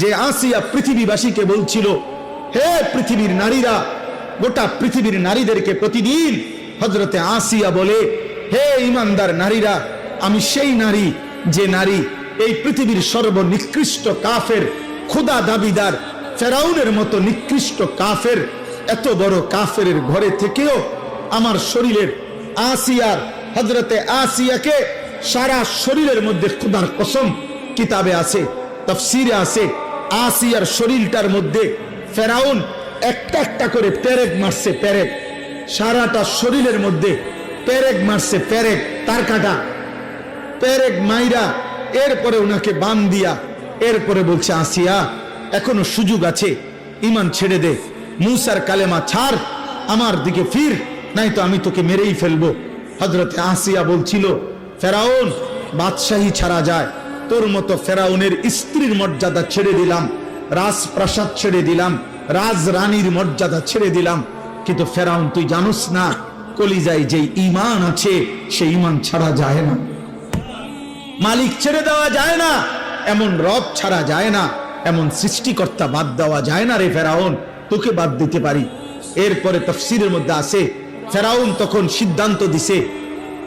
যে আসিয়া পৃথিবীবাসীকে বলছিল, হে পৃথিবীর নারীরা, গোটা পৃথিবীর নারীদেরকে প্রতিদিন হজরতে আসিয়া বলে, হে ইমানদার নারীরা, আমি সেই নারী, যে নারী এই পৃথিবীর সর্বনিকৃষ্ট কাফের, খুদা দাবিদার, ফেরাউনের মতো নিকৃষ্ট কাফের, এত বড় কাফের ঘরে থেকেও আমার শরীরের আসিয়ার হজরতে আসিয়াকে সারা শরীরের মধ্যে খুদার কসম কিতাবে আছে, তফসিরে আছে আসিয়ার শরীরটার মধ্যে ফেরাউন একটা একটা করে পেরেক মারছে পেরেক। সারাটা শরীরের মধ্যে পেরেক মারছে পেরেক, তার কাটা। পেরেক মাইরা এরপরে ওনাকে বান দিয়া এরপরে বলছে, আসিয়া, এখনও সুযোগ আছে ইমান ছেড়ে দে। মুসার কালেমা ছাড়, আমার দিকে ফির নাই তো আমি তোকে মেরেই ফেলব। হজরতে আসিয়া বলছিল, ফেরাউন, বাদশাহী ছাড়া যায় তোর মতো ফেরাউনের স্ত্রীর মর্যাদা ছেড়ে দিলাম, রাজপ্রাসাদ ছেড়ে দিলাম রাজ রানীর মর্যাদা ছেড়ে দিলাম। কিন্তু ফেরাউন, তুই জানোস না, কলিজায় যে ইমান আছে, সেই ইমান ছাড়া যায় না। মালিক ছেড়ে দেওয়া যায় না, এমন রব ছাড়া যায় না, এমন সৃষ্টিকর্তা বাদ দেওয়া যায় না রে ফেরাউন, তোকে বাদ দিতে পারি। এরপরে তফসিরের মধ্যে আছে ফেরাউন তখন সিদ্ধান্ত দিছে,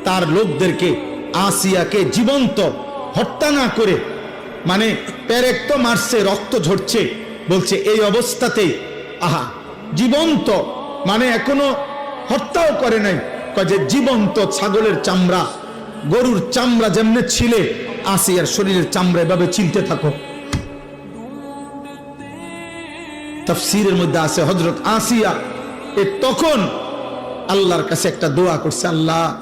তার লোকদেরকে আসিয়াকে জীবন্ত হত্যা না করে মানে পেরেক তো মারছে, রক্ত ঝরছে, বলছে, এই অবস্থাতে, আহা, জীবন্ত মানে এখনও হত্যাও করে নাই। যে, জীবন্ত ছাগলের চামড়া, গরুর চামড়া যেমনে ছিলে আসিয়ার শরীরের চামড়া এভাবে চিনতে থাকো। তফসিরের মধ্যে আছে হজরত আসিয়া, এ তখন আল্লাহর কাছে একটা দোয়া করছে, আল্লাহ,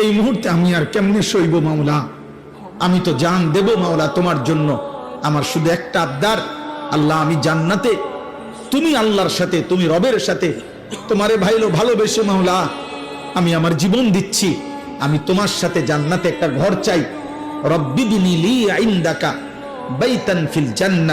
এই মুহূর্তে আমি আর কেমনে সইব মাওলা? আমি তো জান দেব মাওলা তোমার জন্য। আমার শুধু একটা আবদার, আল্লাহ আমি জান্নাতে। তুমি আল্লাহর সাথে, তুমি রবের সাথে। তোমারে ভাইলো ভালোবেসে মাওলা, আমি আমার জীবন দিচ্ছি। আমি তোমার সাথে জান্নাতে একটা ঘর চাই। রব্বিদিনী লি ইনদাকা বাইতান ফিল জান্নাহ